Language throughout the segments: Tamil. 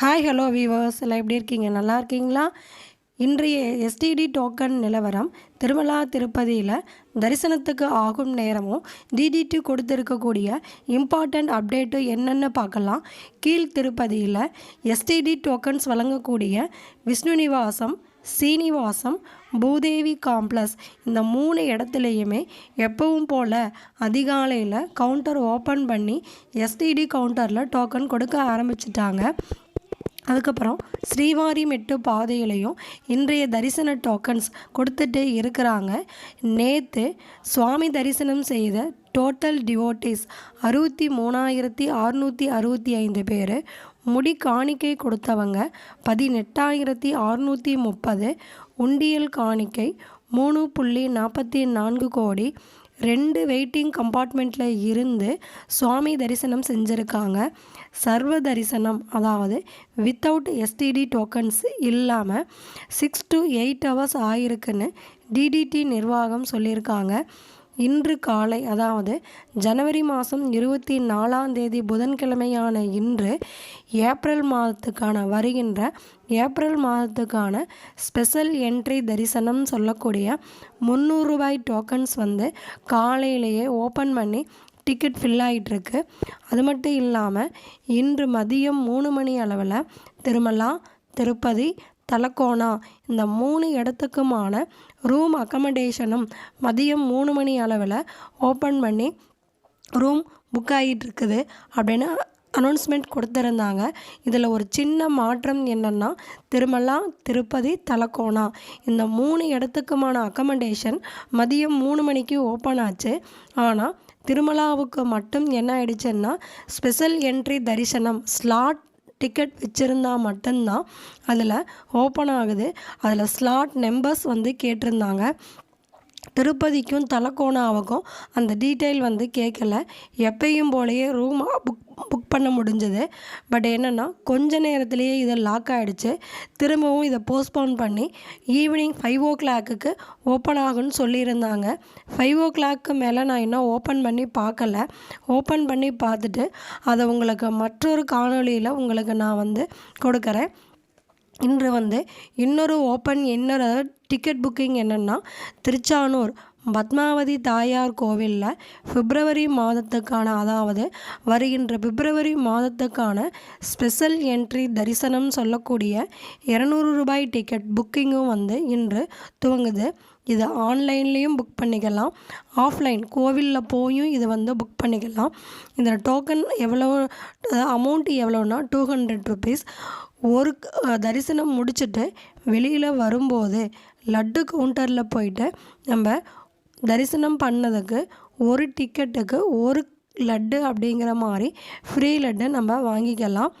ஹாய் ஹலோ வீவர்ஸ் எல்லாம் எப்படி இருக்கீங்க? நல்லா இருக்கீங்களா? இன்றைய எஸ்டிடி டோக்கன் நிலவரம் திருமலா திருப்பதியில் தரிசனத்துக்கு ஆகும் நேரமும் டிடிடி கொடுத்துருக்கக்கூடிய இம்பார்ட்டண்ட் அப்டேட்டு என்னென்னு பார்க்கலாம்? கீழ் திருப்பதியில் எஸ்டிடி டோக்கன்ஸ் வழங்கக்கூடிய விஷ்ணு நிவாசம் சீனிவாசம் பூதேவி காம்ப்ளக்ஸ் இந்த மூணு இடத்துலையுமே எப்பவும் போல் அதிகாலையில் கவுண்டர் ஓப்பன் பண்ணி எஸ்டிடி கவுண்டரில் டோக்கன் கொடுக்க ஆரம்பிச்சிட்டாங்க. அதுக்கப்புறம் ஸ்ரீவாரிமெட்டு பாதையிலையும் இன்றைய தரிசன டோக்கன்ஸ் கொடுத்துட்டு இருக்கிறாங்க. நேற்று சுவாமி தரிசனம் செய்த டோட்டல் டிவோட்டிஸ் அறுபத்தி மூணாயிரத்தி அறுநூற்றி அறுபத்தி ஐந்து பேர் முடி காணிக்கை கொடுத்தவங்க பதினெட்டாயிரத்தி அறுநூற்றி முப்பது உண்டியல் காணிக்கை மூணு புள்ளி நாற்பத்தி நான்கு கோடி ரெண்டு வெயிட்டிங் கம்பார்ட்மெண்ட்டில் இருந்து சுவாமி தரிசனம் செஞ்சுருக்காங்க. சர்வ தரிசனம் அதாவது வித்தவுட் எஸ்டிடி டோக்கன்ஸ் இல்லாமல் சிக்ஸ் டு எயிட் ஹவர்ஸ் ஆயிருக்குன்னு டிடிடி நிர்வாகம் சொல்லியிருக்காங்க இன்று காலை அதாவது ஜனவரி மாதம் இருபத்தி நாலாம் தேதி புதன்கிழமையான இன்று ஏப்ரல் மாதத்துக்கான வருகின்ற ஏப்ரல் மாதத்துக்கான ஸ்பெஷல் என்ட்ரி தரிசனம் சொல்லக்கூடிய முந்நூறுரூபாய் டோக்கன்ஸ் வந்து காலையிலேயே ஓப்பன் பண்ணி டிக்கெட் ஃபில் ஆகிட்டுருக்கு அது மட்டும் இல்லாமல் இன்று மதியம் மூணு மணி அளவில் திருமலா திருப்பதி தலக்கோணா. இந்த மூணு இடத்துக்குமான ரூம் அக்கமடேஷனும் மதியம் மூணு மணி அளவில் ஓப்பன் பண்ணி ரூம் புக் ஆகிட்டுருக்குது அப்படின்னு அனௌன்ஸ்மெண்ட் கொடுத்துருந்தாங்க. இதில் ஒரு சின்ன மாற்றம் என்னென்னா திருமலா திருப்பதி தலக்கோணா. இந்த மூணு இடத்துக்குமான அக்கமடேஷன் மதியம் மூணு மணிக்கு ஓப்பன் ஆச்சு. ஆனால் திருமலாவுக்கு மட்டும் என்ன ஆயிடுச்சுன்னா ஸ்பெஷல் என்ட்ரி தரிசனம் ஸ்லாட் டிக்கெட் வச்சுருந்தா மட்டும்தான் அதில் ஓப்பன் ஆகுது. அதில் ஸ்லாட் நம்பர்ஸ் வந்து கேட்டிருந்தாங்க. திருப்பதிக்கும் தலக்கோணாவுக்கும் அந்த டீட்டெயில் வந்து கேட்கல எப்பயும் போலயே ரூம் புக் புக் பண்ண முடிஞ்சது. பட் என்னென்னா கொஞ்ச நேரத்துலேயே இதை லாக் ஆகிடுச்சு திரும்பவும் இதை போஸ்ட்போன் பண்ணி ஈவினிங் ஃபைவ் ஓ கிளாக்குக்கு ஓப்பன் ஆகும்னு சொல்லியிருந்தாங்க. ஃபைவ் ஓ கிளாக்கு மேலே நான் இன்னும் ஓப்பன் பண்ணி பார்க்கல. ஓப்பன் பண்ணி பார்த்துட்டு அதை உங்களுக்கு மற்றொரு காணொலியில் உங்களுக்கு நான் வந்து கொடுக்குறேன். இன்று வந்து இன்னொரு ஓப்பன் இன்னொரு டிக்கெட் புக்கிங் என்னென்னா திருச்சானூர். பத்மாவதி தாயார் கோவிலில் பிப்ரவரி மாதத்துக்கான அதாவது வருகின்ற பிப்ரவரி மாதத்துக்கான ஸ்பெஷல் என்ட்ரி தரிசனம் சொல்லக்கூடிய இரநூறு ரூபாய் டிக்கெட் புக்கிங்கும் வந்து இன்று துவங்குது. இது ஆன்லைன்லேயும் புக் பண்ணிக்கலாம். ஆஃப்லைன் கோவிலில் போயும் இது வந்து புக் பண்ணிக்கலாம். இதில் டோக்கன் எவ்வளோ அமௌண்ட் எவ்வளோன்னா டூ ஹண்ட்ரட் ருபீஸ். ஒரு தரிசனம் முடிச்சுட்டு வெளியில் வரும்போது லட்டு கவுண்டரில் போயிட்டு நம்ம தரிசனம் பண்ணதுக்கு ஒரு டிக்கெட்டுக்கு ஒரு லட்டு அப்படிங்கிற மாதிரி ஃப்ரீ லட்டு நம்ம வாங்கிக்கலாம்.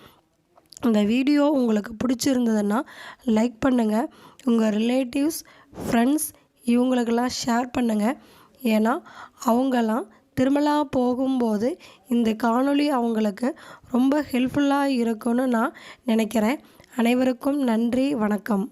இந்த வீடியோ உங்களுக்கு பிடிச்சிருந்ததுன்னா லைக் பண்ணுங்கள் உங்கள் ரிலேட்டிவ்ஸ் ஃப்ரெண்ட்ஸ் இவங்களுக்கெல்லாம் ஷேர் பண்ணுங்கள் ஏன்னா அவங்கெல்லாம் திருமலா போகும்போது இந்த காணொளி அவங்களுக்கு ரொம்ப ஹெல்ப்ஃபுல்லாக இருக்கும்னு நான் நினைக்கிறேன். அனைவருக்கும் நன்றி வணக்கம்.